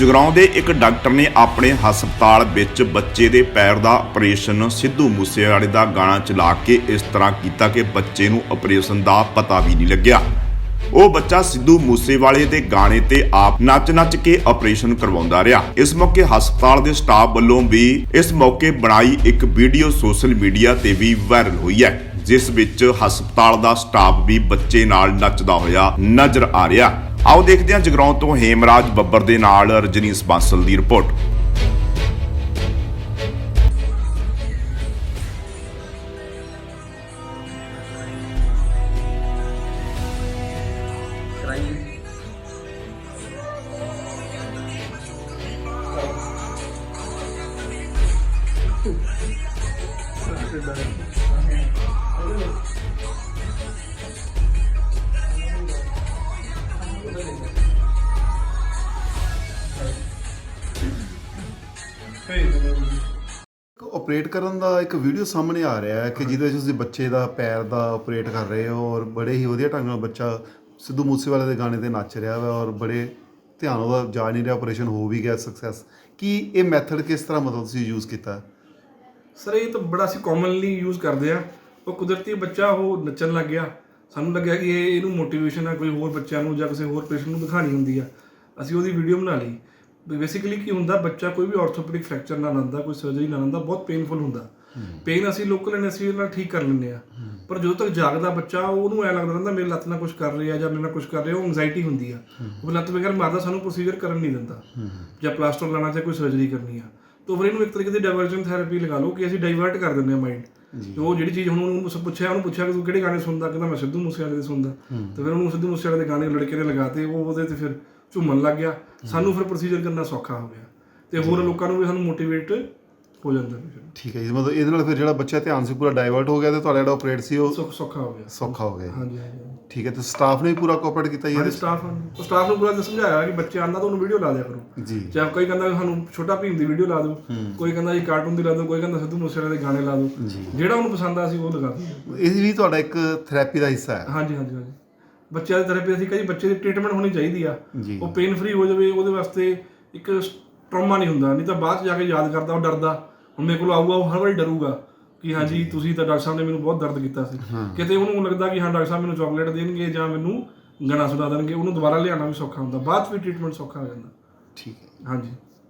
ਜਗਰਾਉਂ ਦੇ ਇੱਕ ਡਾਕਟਰ ਨੇ ਆਪਣੇ ਹਸਪਤਾਲ ਵਿੱਚ ਬੱਚੇ ਦੇ ਪੈਰ ਦਾ ਆਪਰੇਸ਼ਨ ਸਿੱਧੂ ਮੂਸੇਵਾਲੇ ਦਾ ਗਾਣਾ ਚਲਾ ਕੇ ਇਸ ਤਰ੍ਹਾਂ ਕੀਤਾ ਕਿ ਬੱਚੇ ਨੂੰ ਆਪਰੇਸ਼ਨ ਦਾ ਪਤਾ ਵੀ ਨਹੀਂ ਲੱਗਿਆ। ਉਹ ਬੱਚਾ ਸਿੱਧੂ ਮੂਸੇਵਾਲੇ ਦੇ ਗਾਣੇ ਤੇ ਆਪ ਨੱਚ-ਨੱਚ ਕੇ ਆਪਰੇਸ਼ਨ ਕਰਵਾਉਂਦਾ ਰਿਹਾ। ਇਸ ਮੌਕੇ ਹਸਪਤਾਲ ਦੇ ਸਟਾਫ ਵੱਲੋਂ ਵੀ ਇਸ ਮੌਕੇ ਬਣਾਈ ਇੱਕ ਵੀਡੀਓ ਸੋਸ਼ਲ ਮੀਡੀਆ ਤੇ ਵੀ ਵਾਇਰਲ ਹੋਈ ਹੈ, ਜਿਸ ਵਿੱਚ ਹਸਪਤਾਲ ਦਾ ਸਟਾਫ ਵੀ ਬੱਚੇ ਨਾਲ ਨੱਚਦਾ ਹੋਇਆ ਨਜ਼ਰ ਆ ਰਿਹਾ। ਆਓ ਦੇਖਦੇ ਹਾਂ ਜਗਰਾਉਂ ਤੋਂ ਹੇਮਰਾਜ ਬੱਬਰ ਦੇ ਨਾਲ ਰਜਨੀਸ਼ ਬਾਂਸਲ ਦੀ ਰਿਪੋਰਟ। ਆਪਰੇਟ ਕਰਨ ਦਾ ਇੱਕ ਵੀਡੀਓ ਸਾਹਮਣੇ ਆ ਰਿਹਾ ਹੈ ਕਿ ਜਿਹਦੇ ਵਿੱਚ ਤੁਸੀਂ ਬੱਚੇ ਦਾ ਪੈਰ ਦਾ ਆਪਰੇਟ ਕਰ ਰਹੇ ਹੋ ਔਰ ਬੜੇ ਹੀ ਵਧੀਆ ਢੰਗ ਨਾਲ ਬੱਚਾ ਸਿੱਧੂ ਮੂਸੇਵਾਲੇ ਦੇ ਗਾਣੇ ਤੇ ਨੱਚ ਰਿਹਾ ਵਾ ਔਰ ਬੜੇ ਧਿਆਨ ਉਹਦਾ ਜਾ ਨਹੀਂ ਰਿਹਾ ਆਪਰੇਸ਼ਨ ਹੋ ਵੀ ਗਿਆ ਸਕਸੈਸ ਕੀ ਇਹ ਮੈਥਡ ਕਿਸ ਤਰ੍ਹਾਂ ਮਤਲਬ ਤੁਸੀਂ ਯੂਜ਼ ਕੀਤਾ? ਸਰ ਇਹ ਤਾਂ ਬੜਾ ਅਸੀਂ ਕਾਮਨਲੀ ਯੂਜ਼ ਕਰਦੇ ਆ ਉਹ ਕੁਦਰਤੀ ਬੱਚਾ, ਉਹ ਨੱਚਣ ਲੱਗ ਗਿਆ। ਸਾਨੂੰ ਲੱਗਿਆ ਕਿ ਇਹ ਇਹਨੂੰ ਮੋਟੀਵੇਸ਼ਨ ਆ, ਕੋਈ ਹੋਰ ਬੱਚਿਆਂ ਨੂੰ ਜਾਂ ਕਿਸੇ ਹੋਰ ਪੇਸ਼ੈਂਟ ਨੂੰ ਦਿਖਾਣੀ ਹੁੰਦੀ ਆ। ਅਸੀਂ ਉਹਦੀ ਵੀਡੀਓ ਬਣਾ ਲਈ। ਬੇਸਿਕਲੀ ਕੀ ਹੁੰਦਾ ਬੱਚਾ ਕੋਈ ਵੀ ਆਰਥੋਪੈਡਿਕ ਫ੍ਰੈਕਚਰ ਨਾਲ ਆਉਂਦਾ ਕੋਈ ਸਰਜਰੀ ਨਾਲ ਆਉਂਦਾ ਬਹੁਤ ਪੇਨਫੁਲ ਹੁੰਦਾ। ਪੇਨ ਅਸੀਂ ਲੋਕਲ ਐਨਐਸਥੀਸੀਆ ਨਾਲ ਠੀਕ ਕਰ ਲੈਂਦੇ ਆ। ਪਰ ਜਦੋਂ ਤੱਕ ਜਾਗਦਾ ਬੱਚਾ ਉਹਨੂੰ ਐ ਲੱਗਦਾ ਰਹਿੰਦਾ ਮੇਰੀ ਲੱਤ ਨਾਲ ਕੁਝ ਕਰ ਰਿਹਾ ਜਾਂ ਮੇਰੇ ਨਾਲ ਕੁਝ ਕਰ ਰਿਹਾ ਉਹ ਐਂਜ਼ਾਈਟੀ ਹੁੰਦੀ ਆ। ਉਹ ਲੱਤ ਵਗੈਰਾ ਮਾਰਦਾ ਸਾਨੂੰ ਪ੍ਰੋਸੀਜਰ ਕਰਨ ਨਹੀਂ ਦਿੰਦਾ। ਜਾਂ ਪਲਾਸਟਰ ਲਾਣਾ ਜਾਂ ਕੋਈ ਸਰਜਰੀ ਕਰਨੀ ਆ। ਤਾਂ ਫਿਰ ਇਹਨੂੰ ਇੱਕ ਤਰੀਕੇ ਦੀ ਡਾਇਵਰਜਨ ਥੈਰੇਪੀ ਲਗਾ ਲਓ ਕਿ ਅਸੀਂ ਡਾਈਵਰਟ ਕਰ ਦਿੰਦੇ ਆ ਮਾਈਂਡ ਉਹ ਜਿਹੜੀ ਚੀਜ਼ ਹੁਣ ਉਹਨੂੰ ਪੁੱਛਿਆ ਉਹਨੂੰ ਪੁੱਛਿਆ ਕਿ ਤੂੰ ਕਿਹੜੇ ਗਾਣੇ ਸੁਣਦਾ? ਕਹਿੰਦਾ ਮੈਂ ਸਿੱਧੂ ਮੂਸੇਵਾਲੇ ਦੇ ਸੁਣਦਾ। ਤੇ ਫਿਰ ਉਹਨੂੰ ਸਿੱਧੂ ਮੂਸੇਵਾਲੇ ਦੇ ਗਾਣੇ ਲੜਕੇ ਨੇ ਲਗਾਤੇ ਉਹ ਉਹਦੇ ਤੇ ਫਿਰ ਝੂਮਣ ਲੱਗ ਗਿਆ। ਸਾਨੂੰ ਫਿਰ ਪ੍ਰੋਸੀਜਰ ਕਰਨਾ ਸੌਖਾ ਹੋ ਗਿਆ। ਤੇ ਹੋਰ ਲੋਕਾਂ ਨੂੰ ਵੀ ਸਾਨੂੰ ਮੋਟੀਵੇਟ ਹੋ ਜਾਂਦਾ ਫਿਰ। ਠੀਕ ਹੈ ਜੀ ਮਤਲਬ ਇਹਦੇ ਨਾਲ ਫਿਰ ਜਿਹੜਾ ਬੱਚਾ ਧਿਆਨ ਸੀ ਪੂਰਾ ਡਾਇਵਰਟ ਹੋ ਗਿਆ ਤੇ ਤੁਹਾਡਾ ਜਿਹੜਾ ਆਪਰੇਟ ਸੀ ਉਹ ਸੌਖ- ਸੌਖਾ ਹੋ ਗਿਆ। ਸੌਖਾ ਹੋ ਗਿਆ। ਹਾਂਜੀ ਹਾਂਜੀ ਠੀਕ ਹੈ ਤੇ ਸਟਾਫ ਨੇ ਵੀ ਪੂਰਾ ਕੋਆਪਰੇਟ ਕੀਤਾ ਜੀ ਇਹਦੇ? ਸਟਾਫ ਉਹ ਸਟਾਫ ਨੂੰ ਪੂਰਾ ਸਮਝਾਇਆ ਕਿ ਬੱਚੇ ਆਂਦਾ ਤਾਂ ਉਹਨੂੰ ਵੀਡੀਓ ਲਾ ਦਿਆ ਕਰੋ। ਜੀ। ਚਾਹੇ ਕੋਈ ਕਹਿੰਦਾ ਵੀ ਸਾਨੂੰ ਛੋਟਾ ਭੀਮ ਦੀ ਵੀਡੀਓ ਲਾ ਦਿਓ ਕੋਈ ਕਹਿੰਦਾ ਜੀ ਕਾਰਟੂਨ ਦੀ ਲਾ ਦਿਓ ਕੋਈ ਕਹਿੰਦਾ ਸਿੱਧੂ ਮੂਸੇਵਾਲੇ ਦੇ ਗਾਣੇ ਲਾ ਦਿਓ। ਜਿਹੜਾ ਉਹਨੂੰ ਪਸੰਦ ਆ ਸੀ ਉਹ ਲਗਾ ਦਿਓ। ਇਹ ਵੀ ਤੁਹਾਡਾ ਇੱਕ ਥੈਰੇਪੀ ਦਾ ਹਿੱਸਾ ਹੈ। ਹਾਂਜੀ ਹਾਂਜੀ ਹਾਂਜੀ। ਬੱਚਿਆਂ ਦੀ ਥੈਰੇਪੀ ਅਸੀਂ ਕਹੀ ਬੱਚੇ ਦੀ ਟ੍ਰੀਟਮੈਂਟ ਹੋਣੀ ਚਾਹੀਦੀ ਆ। ਜੀ। ਉਹ ਪੇਨ ਫ੍ਰੀ ਹੋ ਜਾਵੇ ਉਹਦੇ ਵਾਸਤੇ ਇੱਕ ਟਰਾਮਾ ਨਹੀਂ ਹੁੰਦਾ ਨਹੀਂ ਤਾਂ ਬਾਅਦ ਚ ਜਾ ਕੇ ਯਾਦ ਕਰਦਾ ਉਹ ਡਰਦਾ। ਹੁਣ ਮੇਰੇ ਕੋਲ ਆਊਗਾ ਉਹ ਹਰ ਵਾਰੀ ਡਰੂਗਾ ਕਿ ਹਾਂਜੀ ਤੁਸੀਂ ਤਾਂ ਡਾਕਟਰ ਸਾਹਿਬ ਨੇ ਮੈਨੂੰ ਬਹੁਤ ਦਰਦ ਕੀਤਾ ਸੀ। ਕਿਤੇ ਉਹਨੂੰ ਲੱਗਦਾ ਕਿ ਹਾਂ ਡਾਕਟਰ ਸਾਹਿਬ ਮੈਨੂੰ ਚਾਕਲੇਟ ਦੇਣਗੇ ਜਾਂ ਮੈਨੂੰ ਗਣਾ ਸੁਣਾ ਦੇਣਗੇ ਉਹਨੂੰ ਦੁਬਾਰਾ ਲਿਆਉਣਾ ਵੀ ਸੌਖਾ ਹੁੰਦਾ ਬਾਅਦ ਚ ਵੀ ਟ੍ਰੀਟਮੈਂਟ ਸੌਖਾ ਹੋ ਜਾਂਦਾ। ਠੀਕ ਹੈ। ਹਾਂਜੀ।